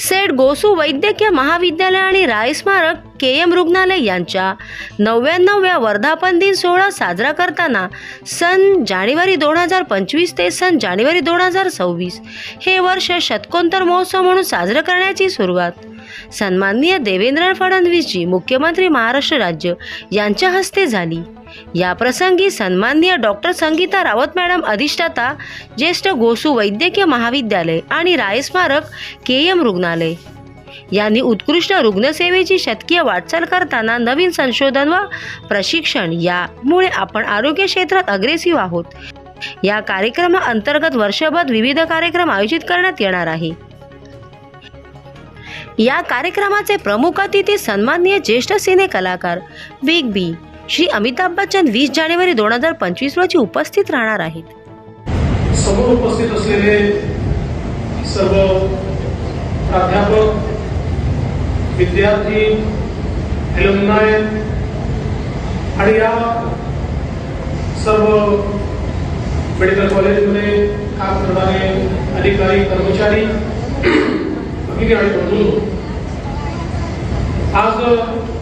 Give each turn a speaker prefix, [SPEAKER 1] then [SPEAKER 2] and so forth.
[SPEAKER 1] सेठ गोसू वैद्यकीय महाविद्यालय आणि राय स्मारक के एम रुग्णालय यांच्या नव्याण्णव्या वर्धापन दिन सोहळा साजरा करताना सन जानेवारी दोन हजार पंचवीस ते सन जानेवारी दोन हजार सव्वीस हे वर्ष शतकोत्तर महोत्सव म्हणून साजरं करण्याची सुरुवात. सन्माननीय देवेंद्र फडणवीसजी मुख्यमंत्री महाराष्ट्र राज्य यांच्या हस्ते झाली. या प्रसंगी सन्माननीय डॉक्टर संगीता रावत मॅडम अधिष्ठाता ज्येष्ठ गोसू वैद्यकीय महाविद्यालय आणि राय स्मारक के एम रुग्णालय. यांनी उत्कृष्ट रुग्णसेवेची शतकीय वाटचाल करताना नवीन संशोधन व प्रशिक्षण यामुळे आपण आरोग्य क्षेत्रात अग्रेसिव्ह आहोत. या कार्यक्रमाअंतर्गत वर्षभर विविध कार्यक्रम आयोजित करण्यात येणार आहे. या कार्यक्रमाचे प्रमुख अतिथी सन्माननीय ज्येष्ठ सिने कलाकार बिग बी. श्री अमिताभ बच्चन वीस जानेवारी दोन हजार पंचवीस रोजी उपस्थित राहणार आहेत.
[SPEAKER 2] समोर उपस्थित असलेले सर्व प्राध्यापक विद्यार्थी एलुमनाय आणि या सर्व मेडिकल कॉलेजमध्ये काम करणारे अधिकारी कर्मचारी Kita 说